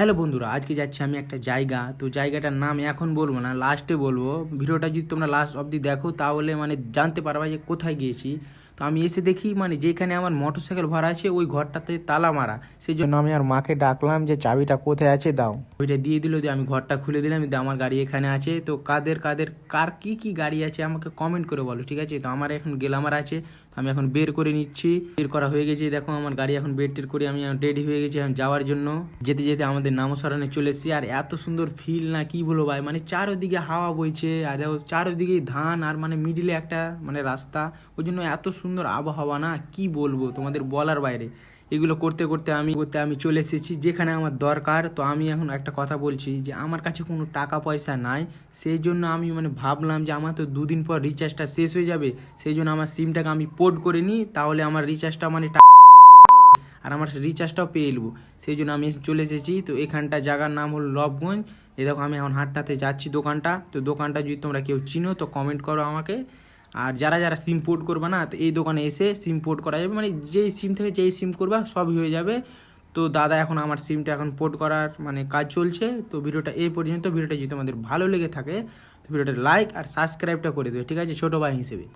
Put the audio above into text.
Hello বন্ধুরা, আজকে যাচ্ছি আমি একটা জায়গা। তো জায়গাটার নাম এখন বলব না লাস্টে বলব। ভিডিওটা যদি তোমরা লাস্ট অবধি দেখো, তাহলে মানে জানতে পারবা যে কোথায় গিয়েছি। তো আমি এসে দেখি মানে যেখানে আমার মোটরসাইকেল ভরা আছে, ওই ঘরটাতে তালা মারা। সেই জন্য আমি আর মাকে ডাকলাম যে, চাবিটা কোথায় আছে দাও। ওইটা দিয়ে দিল, দিয়ে আমি ঘরটা খুলে দিলাম যে আমার গাড়ি এখানে আছে। তো কাদের কাদের, কার কি কি গাড়ি আছে আমাকে কমেন্ট করে বলো, ঠিক আছে? তো আমার এখন গেলামার আছে আমি এখন বের করে নিচ্ছি। বের করা হয়ে গেছে, দেখো আমার গাড়ি এখন বের টের করে আমি রেডি হয়ে গেছি এখন যাওয়ার জন্য। যেতে যেতে আমাদের নামসরানে চলে এসেছি। আর এত সুন্দর ফিল না, কি বলো ভাই? মানে চারোদিকে হাওয়া বইছে, আর দেখো চারোদিকে ধান, আর মানে মিডিলে একটা মানে রাস্তা। ওই জন্য এত সুন্দর আবহাওয়া না? কি বলব তোমাদের বলার বাইরে। এগুলো করতে করতে আমি করতে আমি চলে এসেছি। যেখানে আমার দরকার, তো আমি এখন একটা কথা বলছি যে, আমার কাছে কোনো টাকা পয়সা নাই। সেই জন্য আমি মানে ভাবলাম যে, আমার তো দুদিন পর রিচার্জটা শেষ হয়ে যাবে। সেই জন্য আমার সিমটাকে আমি পোর্ট করে নিই, তাহলে আমার রিচার্জটা মানে যাবে আর আমার রিচার্জটাও পেয়ে নেব সেই জন্য আমি চলে এসেছি। তো এখানটা জায়গার নাম হলো লবগঞ্জ। এই দেখো আমি এখন হাটটাতে যাচ্ছি দোকানটা। তো দোকানটা যদি তোমরা কেউ চিনো, তো কমেন্ট করো আমাকে। আর যারা যারা সিম পোর্ট করবে না, তো এই দোকানে এসে সিম পোর্ট করা যাবে। মানে যেই সিম থেকে যেই সিম করবা, সবই হয়ে যাবে। তো দাদা, এখন আমার সিমটা এখন পোর্ট করার মানে কাজ চলছে। তো ভিডিওটা এই পর্যন্ত। ভিডিওটা যদি তোমাদের ভালো লেগে থাকে, তো ভিডিওটা লাইক আর সাবস্ক্রাইবটা করে দেবে, ঠিক আছে? ছোটো ভাই হিসেবে।